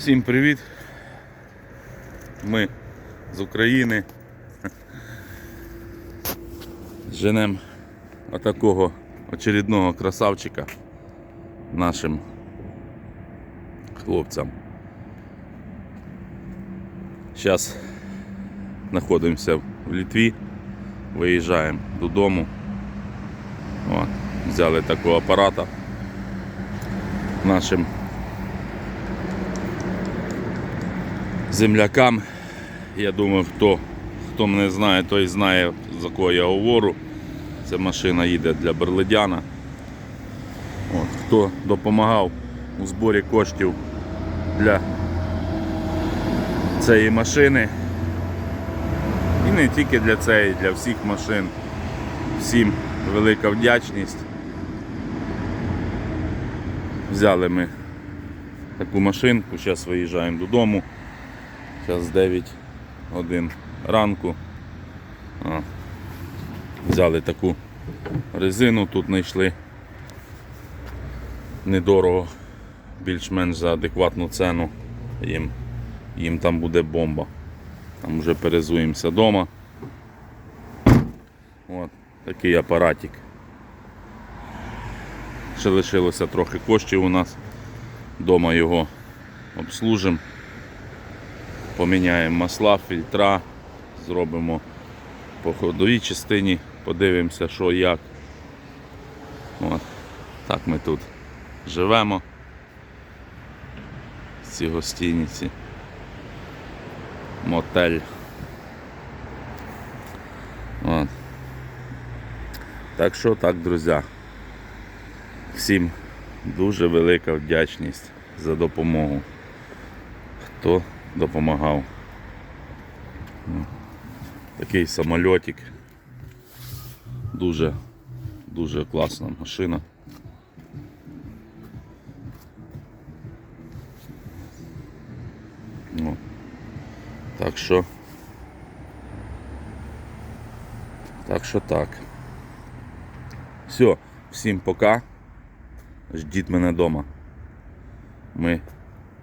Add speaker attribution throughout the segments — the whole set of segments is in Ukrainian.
Speaker 1: Всім привіт! Ми з України. Женем отакого очередного красавчика нашим хлопцям. Зараз знаходимося в Літві, виїжджаємо додому. О, взяли такого апарата нашим землякам. Я думаю, хто, хто мене знає, той знає, за кого я говорю. Ця машина їде для Берлидяна. От, хто допомагав у зборі коштів для цієї машини. І не тільки для цієї, для всіх машин. Всім велика вдячність. Взяли ми таку машинку, зараз виїжджаємо додому. Зараз 9 годин ранку. А, взяли таку резину, тут знайшли недорого, більш-менш за адекватну ціну. Їм, їм там буде бомба. Там вже перезуємося вдома. От, такий апаратик. Ще лишилося трохи коштів у нас. Дома його обслужимо. Поміняємо масла, фільтра, зробимо по ходовій частині, подивимося, що як. От. Так ми тут живемо. В цій гостиниці. Мотель. От. Так що так, друзі. Всім дуже велика вдячність за допомогу. Хто допомагав. Такий самольотик. Дуже, дуже класна машина. Ну, так що. Так що так. Все, всім пока. Ждіть мене вдома. Ми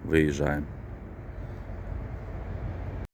Speaker 1: виїжджаємо.